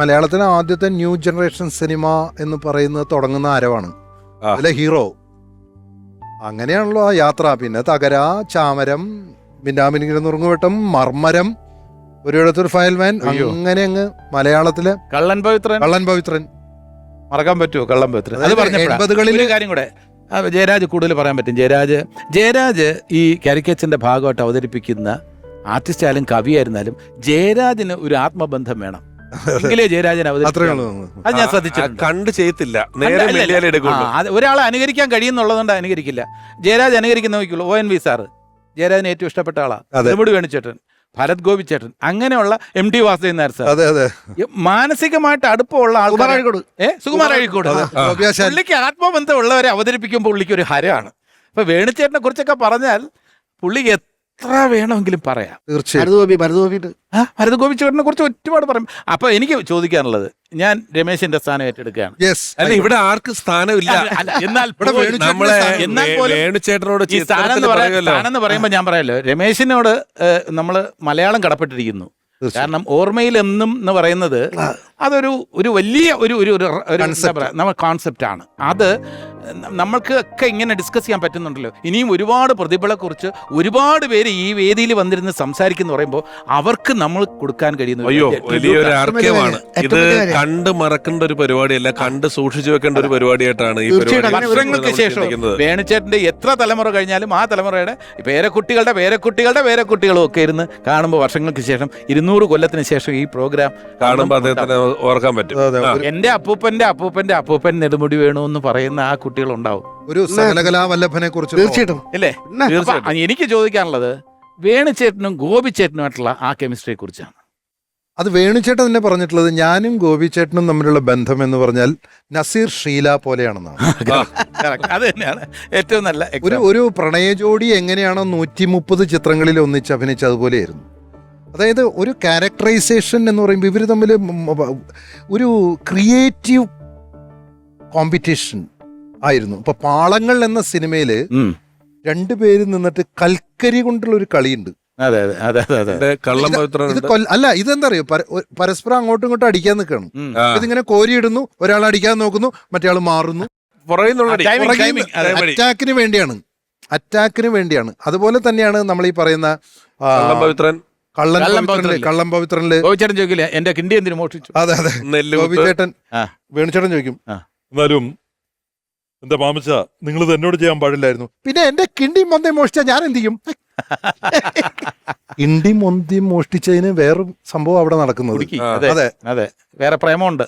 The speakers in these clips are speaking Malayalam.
മലയാളത്തിലെ ആദ്യത്തെ ന്യൂ ജനറേഷൻ സിനിമ എന്ന് പറയുന്നത് തുടങ്ങുന്ന ആരവാണ്. അതിലെ ഹീറോ? അങ്ങനെയാണല്ലോ ആ യാത്ര. പിന്നെ തകര ചാമരം മിന്നാമിനിങ്ങനെ നുറുങ്ങുവട്ടം മർമരം ഒരിടത്തൊരു ഫയൽമാൻ. അങ്ങനെ അങ്ങ് മലയാളത്തിലെ കള്ളൻ പവിത്രൻ. കള്ളൻ പവിത്രൻ. മറക്കാൻ പറ്റുമോ കള്ളൻ പവിത്രൻ? അത് കാര്യം കൂടെ. ജയരാജ് കൂടുതൽ പറയാൻ പറ്റും. ജയരാജ് ജയരാജ് ഈ കാരിക്കേച്ചറിന്റെ ഭാഗമായിട്ട് അവതരിപ്പിക്കുന്ന ആർട്ടിസ്റ്റായാലും കവിയായിരുന്നാലും ജയരാജിന് ഒരു ആത്മബന്ധം വേണം. എങ്കിലേ ജയരാജൻ അത്രേ അത് ഞാൻ ശ്രദ്ധിച്ചിട്ടുണ്ട്. കണ്ട് ചെയ്യത്തില്ല. നേരെ മെല്ലിയാലേ എടുക്കുള്ളൂ. അത് ഒരാളെ അനുകരിക്കാൻ കഴിയുന്നുള്ളതുകൊണ്ട് അനുകരിക്കില്ല. ജയരാജ് അനുകരിക്കുന്ന നോക്കിയുള്ളൂ ഒ എൻ വി സാറ്. ജയരാജിന് ഏറ്റവും ഇഷ്ടപ്പെട്ട ആളാ. അതെ. വേണിച്ചേട്ടൻ വേണുചേട്ടൻ ഭരത് ഗോപിച്ചേട്ടൻ അങ്ങനെയുള്ള M T Vasudevan Nair sir. അതെ അതെ. മാനസികമായിട്ട് അടുപ്പമുള്ള ആൾക്കാർ ഏ സുകുമാർ അഴിക്കോട്. പുള്ളിക്ക് ആത്മബന്ധമുള്ളവരെ അവതരിപ്പിക്കുമ്പോൾ പുള്ളിക്ക് ഒരു ഹരമാണ്. അപ്പൊ വേണുചേട്ടനെ കുറിച്ചൊക്കെ പറഞ്ഞാൽ പുള്ളി എത്ര വേണമെങ്കിലും പറയാം. തീർച്ചയായും. ഭരതഗോപി ഭരതഗോപിട്ട് ആ ഗോപിച്ചേട്ടനെ കുറിച്ച് ഒരുപാട് പറയും. അപ്പൊ എനിക്ക് ചോദിക്കാനുള്ളത് ഞാൻ രമേശിന്റെ സ്ഥാനം ഏറ്റെടുക്കുകയാണ്. യെസ് അല്ല ഇവിടെ ആർക്കും സ്ഥാനമില്ല. അല്ല, എന്നാൽ ഇവിടെ പോലും- വേണുചേട്ടന് നമ്മളെ സ്ഥാനം- എന്നാൽ വേ- പോലും വേണുചേട്ടനോട് ഈ സ്ഥാനം എന്ന് പറയുമല്ലോ. സ്ഥാനം എന്ന് പറയുമ്പോൾ ഞാൻ പറയാലോ രമേശിനോട് നമ്മൾ മലയാളം കടപ്പെട്ടിരിക്കുന്നു. കാരണം ഓർമ്മയിൽ എന്നും എന്ന് പറയുന്നത് അതൊരു ഒരു വലിയ ഒരു ഒരു നമ്മൾ കോൺസെപ്റ്റാണ് എന്താ കോൺസെപ്റ്റ് ആണ്. അത് നമ്മൾക്ക് ഒക്കെ ഇങ്ങനെ ഡിസ്കസ് ചെയ്യാൻ പറ്റുന്നുണ്ടല്ലോ. ഇനിയും ഒരുപാട് പ്രതിഭകളെക്കുറിച്ച് ഒരുപാട് പേര് ഈ വേദിയിൽ വന്നിരുന്ന് സംസാരിക്കുന്നു പറയുമ്പോൾ അവർക്ക് നമ്മൾ കൊടുക്കാൻ കഴിയുന്ന അയ്യോ വലിയൊരു ഏറ്റവും ഇത്. കണ്ട് മറക്കേണ്ട ഒരു പരിപാടിയല്ല കണ്ട് സൂക്ഷിച്ചു വെക്കേണ്ട ഒരു പരിപാടിയായിട്ടാണ് ഈ പരിപാടി വർഷങ്ങൾക്ക് ശേഷം. വേണുചേട്ടന്റെ എത്ര തലമുറ കഴിഞ്ഞാലും ആ തലമുറയുടെ പേരക്കുട്ടികളുടെ പേരക്കുട്ടികളുടെ പേരക്കുട്ടികളും ഒക്കെ ഇരുന്ന് കാണുമ്പോൾ വർഷങ്ങൾക്ക് ശേഷം ഇരുന്നൂറ് കൊല്ലത്തിന് ശേഷം ഈ പ്രോഗ്രാം കാണുമ്പോൾ അദ്ദേഹത്തിനെ ഓർക്കാൻ പറ്റും. അതെ, ആ. ഒരു- എന്റെ അപ്പൂപ്പന്റെ അപ്പൂപ്പന്റെ അപ്പൂപ്പൻ നെടുമുടി വേണു എന്ന് പറയുന്ന ആ കുട്ടികൾ ഉണ്ടാവും ഒരു സകലകലാവല്ലഭനെ കുറിച്ച് തീർച്ചയായിട്ടും. അല്ലേ പിന്നെ അപ്പൊ തീർച്ചയായിട്ടും. എനിക്ക് ചോദിക്കാനുള്ളത് വേണുചേട്ടനും ഗോപിച്ചേട്ടനുമായിട്ടുള്ള ആ കെമിസ്ട്രിയെ കുറിച്ചാണ് അത് വേണുചേട്ടൻ തന്നെ പറഞ്ഞിട്ടുള്ളത് ഞാനും ഗോപിച്ചേട്ടനും തമ്മിലുള്ള ബന്ധം എന്ന് പറഞ്ഞാൽ നസീർ ഷീല പോലെയാണെന്നാണ്. Correct. അത് തന്നെയാണ്. ഏറ്റവും നല്ല ഒരു example. ഒരു പ്രണയജോഡി എങ്ങനെയാണോ നൂറ്റി മുപ്പത് ചിത്രങ്ങളിൽ ഒന്നിച്ച് അഭിനയിച്ച അതുപോലെയായിരുന്നു. അതായത് ഒരു ക്യാരക്ടറൈസേഷൻ എന്ന് പറയുമ്പോൾ ഇവർ തമ്മിൽ ഒരു ക്രിയേറ്റീവ് കോമ്പറ്റീഷൻ ആയിരുന്നു. ഇപ്പൊ പാളങ്ങൾ എന്ന സിനിമയിൽ. രണ്ടുപേര് നിന്നിട്ട് കൽക്കരി കൊണ്ടുള്ള ഒരു കളിയുണ്ട്. അതെ അതെ അതെ അതെ അതെ. എന്റെ കള്ളം ഇത് പവിത്രനുണ്ട്. അല്ല ഇതെന്താ അറിയോ പരസ്പരം അങ്ങോട്ടും ഇങ്ങോട്ടും അടിക്കാൻ നിൽക്കണം. ഇതിങ്ങനെ കോരി ഇതിങ്ങനെ കോരിയിടുന്നു ഒരാൾ അടിക്കാൻ നോക്കുന്നു മറ്റേ ആൾ മാറുന്നു. അറ്റാക്കിന് വേണ്ടിയാണ്. അറ്റാക്കിന് വേണ്ടിയാണ്. അതുപോലെ തന്നെയാണ് നമ്മൾ ഈ പറയുന്ന കള്ളൻ കള്ളൻ പവിത്രനിൽ പവിത്രനിൽ. കള്ളൻ പവിത്രനിൽ. ഗോപിച്ചേട്ടൻ ചോദിക്കില്ല എന്റെ കിണ്ടി എന്തിനു മോഷിച്ചു അതെ അതെ. നെല്ലുകുത്ത് ഗോപിച്ചേട്ടൻ ആ. വേണുചേട്ടൻ ചോദിക്കും. എന്നാലും എന്താ മാമച്ച നിങ്ങൾ ഇത് എന്നോട് ചെയ്യാൻ പാടില്ലായിരുന്നു. പിന്നെ എന്റെ കിണ്ടി മൊന്തയും മോഷ്ടിച്ചാ ഞാൻ എന്ത് ചെയ്യും? കിണ്ടി മന്തി മോഷ്ടിച്ചതിന് വേറെ സംഭവം അവിടെ നടക്കുന്നത്. കുടുക്കി. അതെ അതെ. അതെ. വേറെ പ്രേമമുണ്ട്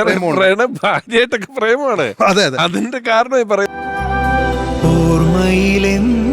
പ്രേമമുണ്ട്. പ്രണയം ഭാര്യയായിട്ടൊക്കെ പ്രേമമാണ്. അതെ അതെ. അതിന്റെ കാരണം ഈ പറയുന്നത് ഓർമ്മയിലെന്നും